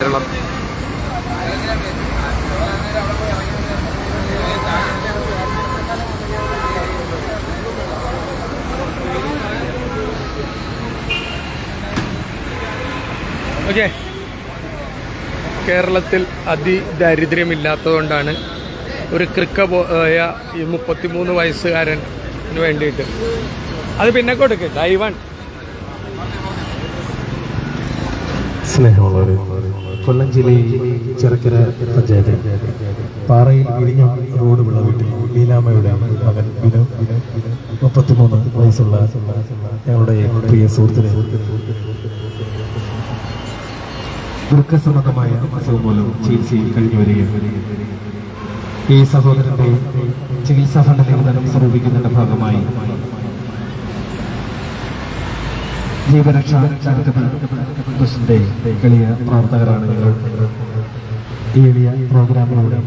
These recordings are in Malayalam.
കേരളം. ഓക്കെ. കേരളത്തിൽ അതിദാരിദ്ര്യമില്ലാത്തതുകൊണ്ടാണ് ഒരു ക്രിക്ക പോയ ഈ മുപ്പത്തിമൂന്ന് വയസ്സുകാരന് വേണ്ടിയിട്ട്. അത് പിന്നെ കൊടുക്ക്. ഡൈവൺ സ്നേഹമുള്ളവരെ. കൊല്ലം ജില്ലയിൽ ചെറുക്കര പഞ്ചായത്ത്. പാറയിൽ ഇരിഞ്ഞ റോഡ് വിള വീട്ടിൽ ലീലാമ്മയുടെ മകൻ ബിനു മുപ്പത്തിമൂന്ന് വയസ്സുള്ള ഞങ്ങളുടെ പ്രിയ സുഹൃത്തിന് ദുഃഖസംബന്ധമായ അസുഖം മൂലം ചികിത്സയിൽ കഴിഞ്ഞു വരികയും ഈ സഹോദരന്റെ ചികിത്സാ ഫണ്ടിലേക്ക് ധനം സമർപ്പിക്കുന്നതിന്റെ ഭാഗമായി ജീവരക്ഷാ ചാരിറ്റബിൾ ട്രസ്റ്റിന്റെ എളിയ പ്രവർത്തകരാണ് നിങ്ങൾ. ഈ എളിയ പ്രോഗ്രാമിലൂടെ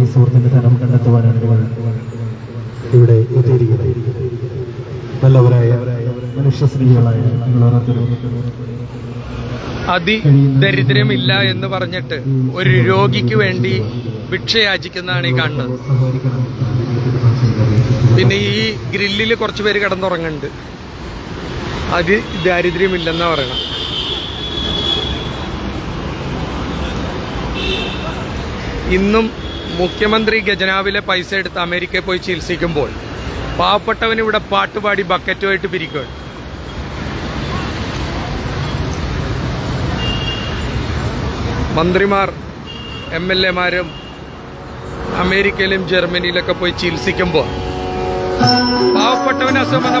ഈ സുഹൃത്തിന്റെ ധനം കണ്ടെത്തുവാനാണ് നിങ്ങൾ ഇവിടെ എത്തിയിരിക്കുന്നത്. നല്ലവരായ മനുഷ്യസ്ത്രീകളായ നിങ്ങൾ ഓരോരുത്തരും അതിദരിദ്രമില്ല എന്ന് പറഞ്ഞിട്ട് ഒരു രോഗിക്ക് വേണ്ടി ഭിക്ഷയാചിക്കുന്നതാണ് ഈ കാണുന്നത് പിന്നെ ഈ ഗ്രില്ലിൽ കുറച്ച് പേര് കിടന്നുറങ്ങുന്നുണ്ട്. അത് ദാരിദ്ര്യമില്ലെന്നാ പറയണം. ഇന്നും മുഖ്യമന്ത്രി ഖജനാവിലെ പൈസ എടുത്ത് അമേരിക്കയിൽ പോയി ചികിത്സിക്കുമ്പോൾ പാവപ്പെട്ടവൻ ഇവിടെ പാട്ടുപാടി ബക്കറ്റുമായിട്ട് പിരിക്കുകയാണ്. മന്ത്രിമാർ എം എൽ എമാരും അമേരിക്കയിലും ജർമ്മനിയിലൊക്കെ പോയി ചികിത്സിക്കുമ്പോൾ പാവപ്പെട്ടവൻ അസുഖം വന്ന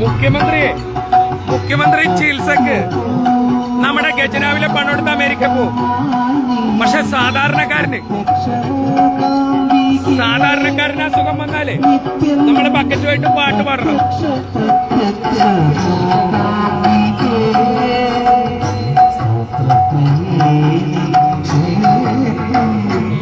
മുഖ്യമന്ത്രി മുഖ്യമന്ത്രി ചികിത്സക്ക് നമ്മുടെ ഖജനാവിലെ പണം എടുത്ത് അമേരിക്ക പോകും പക്ഷെ സാധാരണക്കാരന് സാധാരണക്കാരന് അസുഖം വന്നാലേ നമ്മുടെ ബക്കറ്റുമായിട്ട് പാട്ട് പാടണം.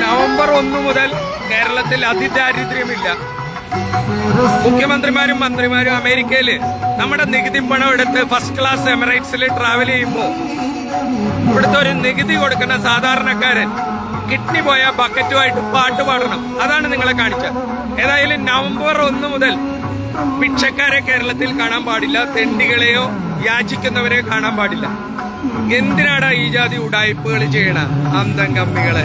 നവംബർ ഒന്ന് മുതൽ കേരളത്തിൽ അതിദാരിദ്ര്യമില്ല. മുഖ്യമന്ത്രിമാരും മന്ത്രിമാരും അമേരിക്കയിൽ നമ്മുടെ നികുതി പണം എടുത്ത് ഫസ്റ്റ് ക്ലാസ് എമിറേറ്റ്സിൽ ട്രാവൽ ചെയ്യുമ്പോൾ ഇവിടുത്തെ ഒരു നികുതി കൊടുക്കുന്ന സാധാരണക്കാരൻ കിഡ്നി പോയ ബക്കറ്റുമായിട്ട് പാട്ട് പാടണം. അതാണ് നിങ്ങളെ കാണിച്ചത്. ഏതായാലും നവംബർ ഒന്ന് മുതൽ ഭിക്ഷക്കാരെ കേരളത്തിൽ കാണാൻ പാടില്ല. തെണ്ടികളെയോ യാചിക്കുന്നവരെ കാണാൻ പാടില്ല. എന്തിനാടാ ഈ ജാതി ഉടായ്പകൾ ചെയ്യണ അന്തം കമ്മികളെ?